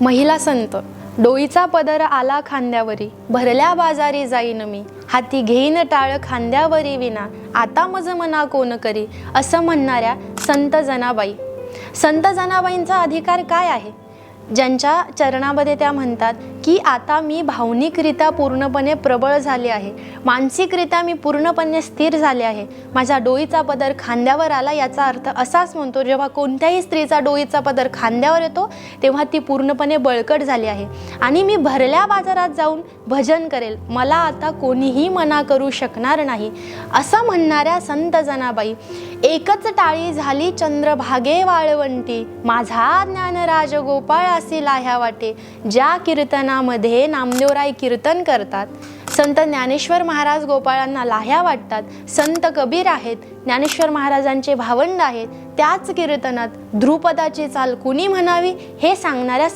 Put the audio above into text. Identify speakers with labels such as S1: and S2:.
S1: महिला संत डोईचा पदर आला खांद्यावरी भरल्या बाजारी जाईन मी. हाती घेईन टाळ खांद्यावरी विना आता मज मना कोण करी? असं म्हणणाऱ्या संत जनाबाई. संत जनाबाईंचा अधिकार काय आहे? ज्यांच्या चरणामध्ये त्या म्हणतात की आता मी भावनिकरित्या पूर्णपणे प्रबळ झाले आहे. मानसिकरित्या मी पूर्णपणे स्थिर झाले आहे. माझ्या डोईचा पदर खांद्यावर आला याचा अर्थ असाच म्हणतो जेव्हा कोणत्याही स्त्रीचा डोईचा पदर खांद्यावर येतो तेव्हा ती पूर्णपणे बळकट झाली आहे. आणि मी भरल्या बाजारात जाऊन भजन करेल. मला आता कोणीही मना करू शकणार नाही असं म्हणणाऱ्या संत जनाबाई एकच टाळी झाली चंद्रभागे वाळवंटी माझा ज्ञानराज गोपाळ असे लाह्या वाटे ज्या कीर्तना कीर्तनामध्ये नामदेवराय कीर्तन करतात. संत ज्ञानेश्वर महाराज गोपाळांना लाह्या वाटतात. संत कबीर आहेत ज्ञानेश्वर महाराजांचे भावंड आहेत. त्याच कीर्तनात ध्रुपदाची चाल कुणी म्हणावी हे सांगणाऱ्या